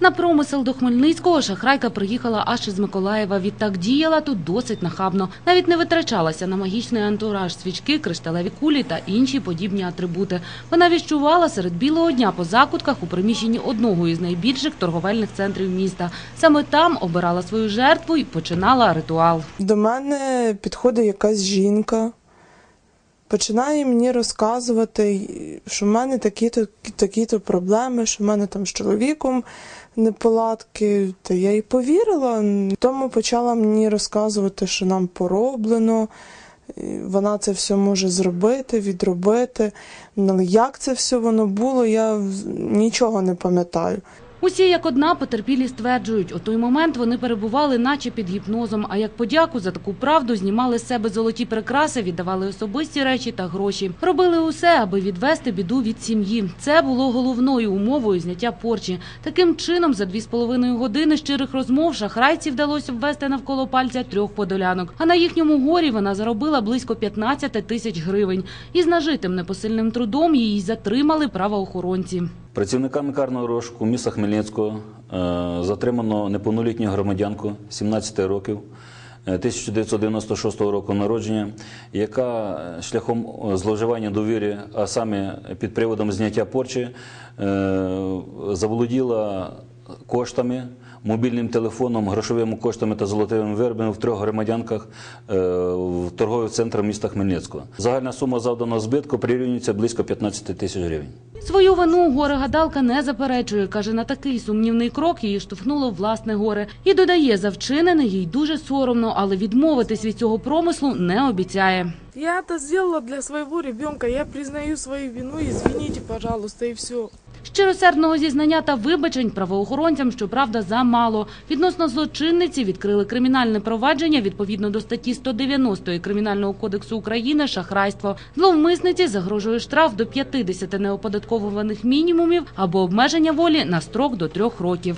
На промисел до Хмельницького шахрайка приїхала аж із Миколаєва. Відтак діяла тут досить нахабно. Навіть не витрачалася на магічний антураж, свічки, кришталеві кулі та інші подібні атрибути. Вона віщувала серед білого дня по закутках у приміщенні одного із найбільших торговельних центрів міста. Саме там обирала свою жертву і починала ритуал. До мене підходить якась жінка, починає мені розказувати, що в мене такі-то, такі-то проблеми, що в мене там з чоловіком неполадки. Та я й повірила. Тому почала мені розказувати, що нам пороблено. Вона це все може зробити, відробити. Але як це все воно було, я нічого не пам'ятаю. Усі як одна потерпілі стверджують, у той момент вони перебували наче під гіпнозом, а як подяку за таку правду знімали з себе золоті прикраси, віддавали особисті речі та гроші. Робили усе, аби відвести біду від сім'ї. Це було головною умовою зняття порчі. Таким чином, за дві з половиною години щирих розмов шахрайці вдалося обвести навколо пальця трьох подолянок. А на їхньому горі вона заробила близько 15 тисяч гривень. І з нажитим непосильним трудом її затримали правоохоронці. Працівниками карного розшуку міста Хмельницького е, затримано неповнолітню громадянку 17 років. е, 1996 року народження, яка е, шляхом е, зловживання довірі, а саме під приводом зняття порчі, е, заволоділа коштами, мобільним телефоном, грошовими коштами та золотими виробами в трьох громадянках е, в торгових центрах міста Хмельницького. Загальна сума завданого збитку прирівнюється близько 15 тисяч гривень. Свою вину горе-гадалка не заперечує. Каже, на такий сумнівний крок її штовхнуло власне горе. І додає, за вчинене їй дуже соромно, але відмовитись від цього промислу не обіцяє. Я это сделала для своего ребенка. Я признаю свою вину. Извините, пожалуйста, и все. Щиросердного зізнання та вибачень правоохоронцям, щоправда, замало. Відносно злочинниці відкрили кримінальне провадження відповідно до статті 190 Кримінального кодексу України «Шахрайство». Зловмисниці загрожує штраф до 50 неоподатковуваних мінімумів або обмеження волі на строк до трьох років.